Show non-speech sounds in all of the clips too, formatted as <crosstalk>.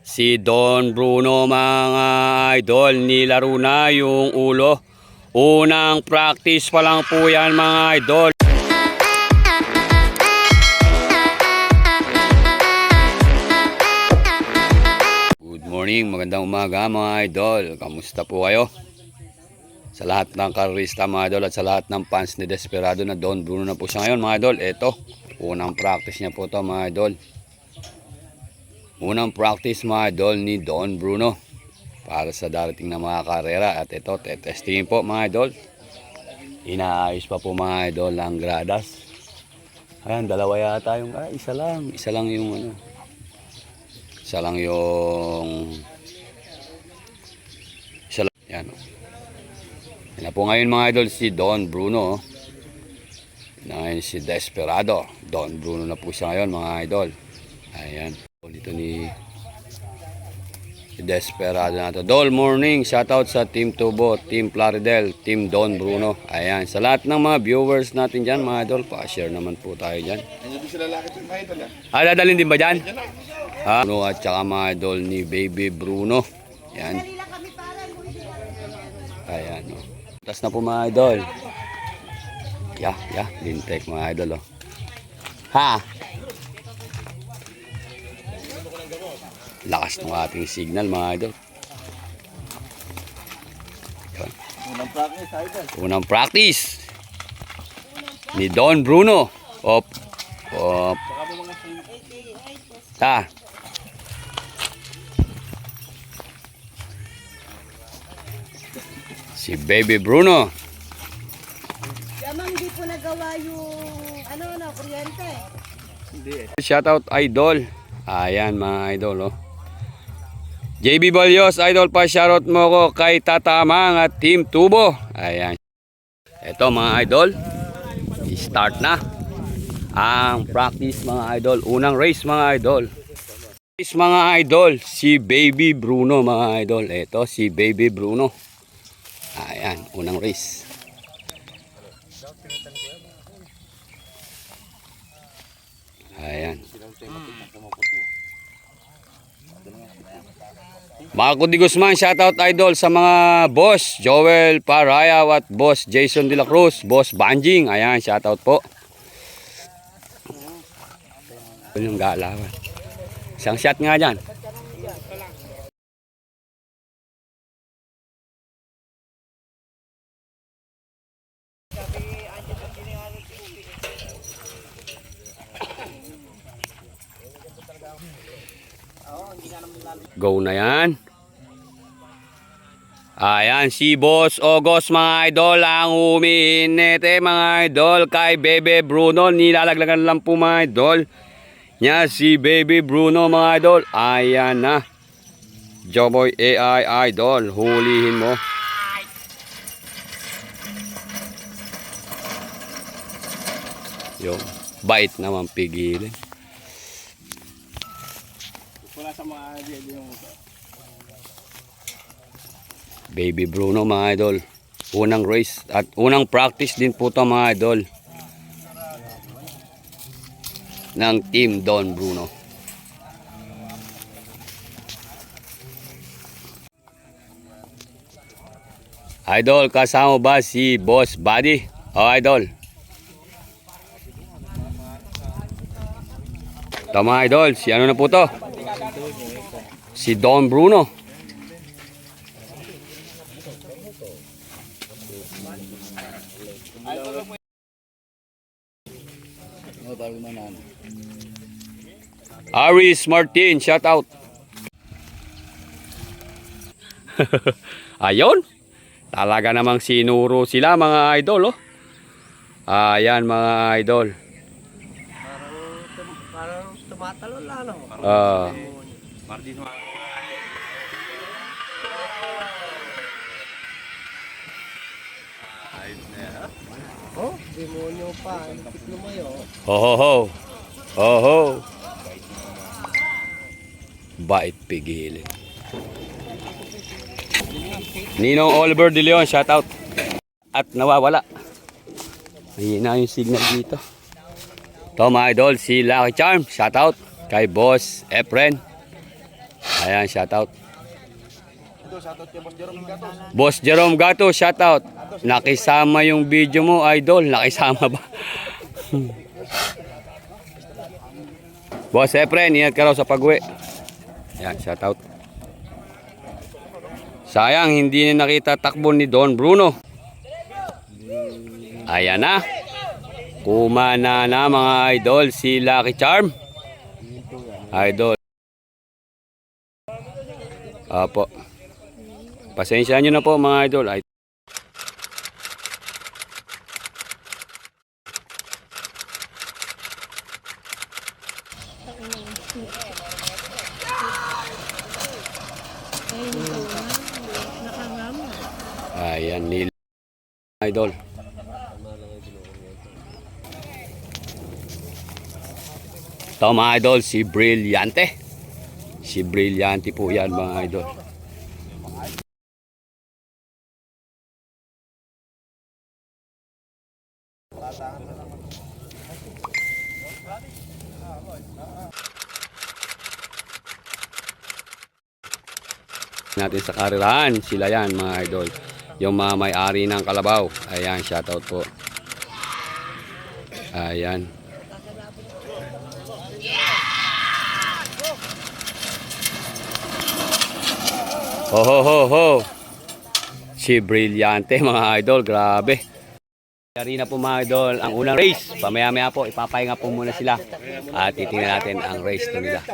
Si Don Bruno mga idol, nilaro na yung ulo. Unang practice pa lang po yan mga idol. Good morning, magandang umaga mga idol. Kamusta po kayo? Sa lahat ng karista mga idol at sa lahat ng fans ni Desperado na Don Bruno na po siya ngayon mga idol. Ito, unang practice niya po to mga idol. Unang practice mga idol ni Don Bruno para sa darating na mga karera at ito, tetestingin po mga idol. Inaayos pa po mga idol ang gradas. Ayan, dalawa yata yung, ah, isa lang, isa lang yung ano. Isa lang yung, isa lang, yan o. Yan po ngayon mga idol si Don Bruno. oh. Ngayon si Desperado. Don Bruno na po siya ngayon mga idol. Ayan. Dito ni Desperado na to. Dol morning. Shoutout sa Team Tubo, Team Plaridel, Team Don Bruno. Ayan. Sa lahat ng mga viewers natin dyan mga idol, pa-share naman po tayo idol ah. Ah, dadalhin din ba dyan? Ha? Bruno at saka mga idol ni Baby Bruno. Yan. Ayan. Oh. Tas na po mga idol. Yeah, yeah. Lintek mga idol. Oh. Ha? Lakas ng ating signal mga idol. Yan. Unang practice, idol. Unang practice ni Don Bruno. Op. Op. Ta. Si Baby Bruno. Yamang di po nagawa yung ano na kuryente. Shoutout idol. Ayan mga idol oh. JB Balyos, idol pa shoutout mo ko kay Tatamang at Team Tubo. Ayan. Ito mga idol. I-start na ang practice mga idol. Unang race mga idol. Race mga idol, si Baby Bruno mga idol. Ito si Baby Bruno. Ayan, unang race. Ayan. Marco Di Guzman, shoutout idol sa mga boss Joel Parayaw at boss Jason De La Cruz, boss Banjing. Ayan, shoutout po. Yun yung galawan. Isang shot nga dyan. Go na yan. Ayan, si Boss Ogos mga idol ang umiinit eh mga idol kay Bebe Bruno. Nilalaglagan lang po mga idol. Nya si Baby Bruno mga idol. Ayan na. Joboy AI idol. Hulihin mo. Yung bait naman pigilin. Wala sa mga idol yung Baby Bruno mga idol. Unang race at unang practice din po to mga idol. Ng Team Don Bruno. Idol, kasama ba si Boss Buddy? O idol. Tama idol, si ano na po to? Si Don Bruno. Aris Martin, shout out. <laughs> Ayun. Talaga namang sinuro sila mga idol, oh. Ayan mga idol. Parang tumatalon lang no. Ah. Oh, demonyo pa. Lupit lumayo. ho ho ho. Ho ho. Bait pigilin. Ninong Oliver De Leon, shout out. At nawawala. Mahina yung signal dito. Ito mga idol, si Lucky Charm, shout out kay Boss Efren. Ayan, shoutout kay Boss Jerome Gato, shoutout. Nakisama yung video mo, idol. Nakisama ba? <laughs> Boss Efren, ingat ka raw sa pag-uwi. Yan, shoutout. Sayang, hindi na nakita takbo ni Don Bruno. Ayan na. Kumana na mga idol si Lucky Charm. Idol. Apo. Pasensya nyo na po mga idol. Ay, ayan nila idol. Ito mga idol, si Brillante. Si Brillante po yan mga idol. Natin sa karirahan. Sila yan mga idol. Yung mga may-ari ng Kalabaw. Ayan, shoutout po. Ayan. Ho ho ho ho. Si Brillante <laughs> mga idol, grabe. Yari na po mga idol ang unang race. Pamaya-maya po, ipapahinga po muna sila. At titingnan natin ang race to nila.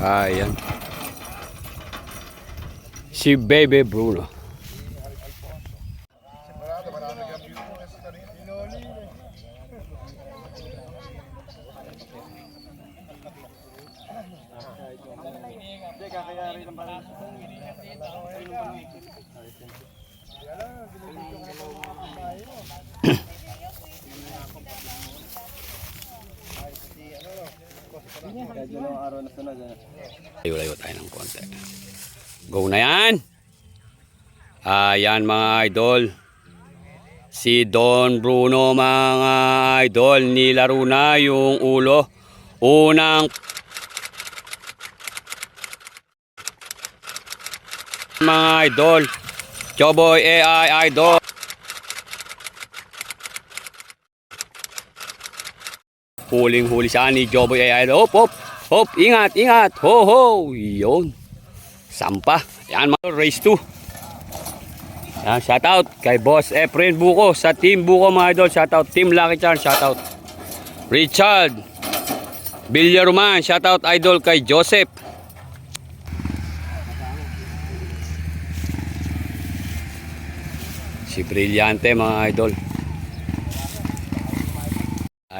Ayan. Si Bebe Bruno. Dalawang araw na sunod. ano? Layo-layo tayo ng konti. Go na yan! Ayan mga idol. Si Don Bruno mga idol. Nilaro na yung ulo. Unang mga idol. Choboy AI idol. Huling huli siya ni Joboy AI idol. Hop, hop. Ingat, ingat. Ho, ho. Yun. Sampa. Yan race 2. Yan, shout out kay Boss Efren Buko sa Team Buko mga idol. Shout out Team Lucky Charm. Shout out Richard Villaroman. Shout out idol kay Joseph. Si Brillante mga idol.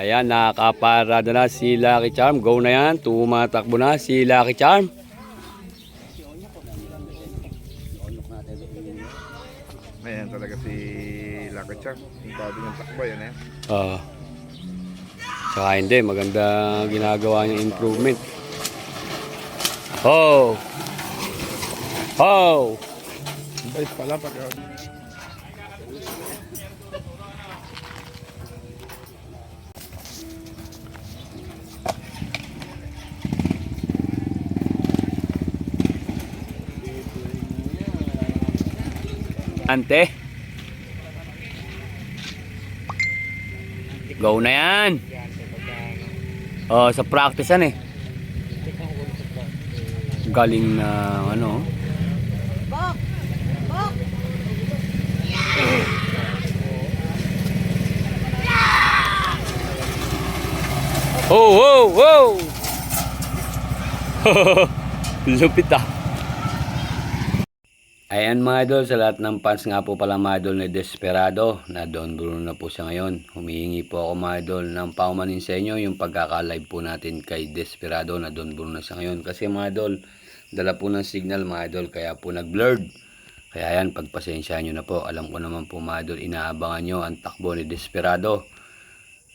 Ayan, nakaparada na si Lucky Charm. Go na yan. Tumatakbo na si Lucky Charm. Ayan talaga si Lucky Charm. Yung bago niyang takbo yan eh. Ah. Saka hindi, maganda ginagawa niya improvement. Oh! Oh! Guys pala pag Ante. Go na yan. Oh, sa practice yan eh. Galing na ano. Bok! Bok! Oh, oh, <laughs> oh! Lupit ah. Ayan mga idol, sa lahat ng fans nga po pala mga idol na Desperado, na Don Bruno na po siya ngayon. Humihingi po ako mga idol ng paumanin sa inyo yung pagkaka-live po natin kay Desperado na Don Bruno na siya ngayon. Kasi mga idol, dala po ng signal mga idol, kaya po nag-blurred. Kaya yan, pagpasensya nyo na po. Alam ko naman po mga idol, inaabangan nyo ang takbo ni Desperado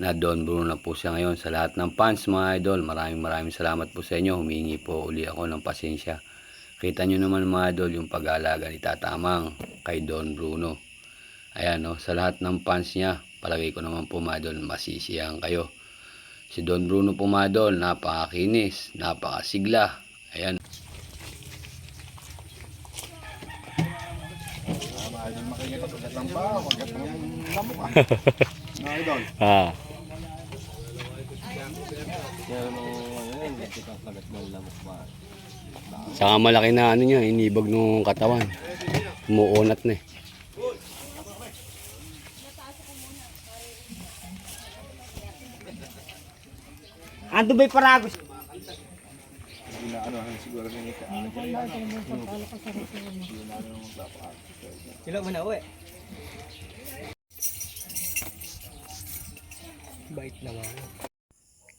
na Don Bruno na po siya ngayon sa lahat ng fans mga idol. Maraming maraming salamat po sa inyo. Humingi po uli ako ng pasensya. Kita nyo naman mga idol yung pag-aalaga ni Tatamang kay Don Bruno. Ayan no, sa lahat ng fans niya, palagay ko naman po mga idol, masisiyahan kayo. Si Don Bruno po mga idol, napakakinis, napakasigla. Ayan. Makikita pagkat ng ba, pagkat ng lamok ah. Saka malaki na ano niya, inibag nung katawan. Umuunat na eh. Ando ba'y paragos? Sila mo na uwi. Bait naman.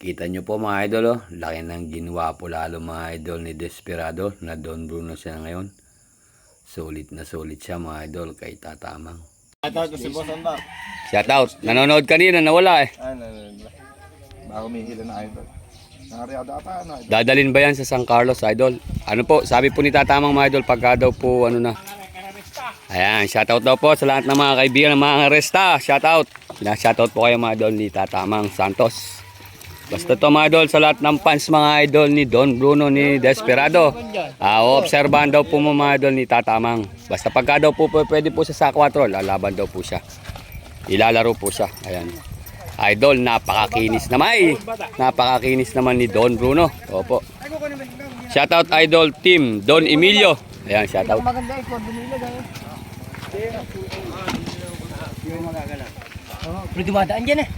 Kita nyo po mga idol, oh. laki ng ginawa po lalo mga idol ni Desperado na Don Bruno siya ngayon. Sulit na sulit siya mga idol kay Tatamang. Ito si Boss Amba. Shout out, nanonood kanina, nawala eh. Ano, ano, ano. Baka humihila na idol. Nakariado ata, ano, idol. Dadalin ba yan sa San Carlos, idol? Ano po, sabi po ni Tatamang mga idol, pagka daw po, ano na. Ayan, shoutout daw po sa lahat ng mga kaibigan ng mga resta. Shoutout. Shoutout po kayo mga idol ni Tatamang Santos. Basta to mga idol sa lahat ng fans mga idol ni Don Bruno ni Desperado. Ah, obserbahan daw po mga idol ni Tatamang. Basta pagka daw po pwede po sa 4, lalaban daw po siya. Ilalaro po siya. Ayan. Idol, napakakinis naman eh. Napakakinis naman ni Don Bruno. Opo. Shoutout Idol Team Don Emilio. Ayan, shoutout. Maganda. Oh, pero dumadaan dyan eh.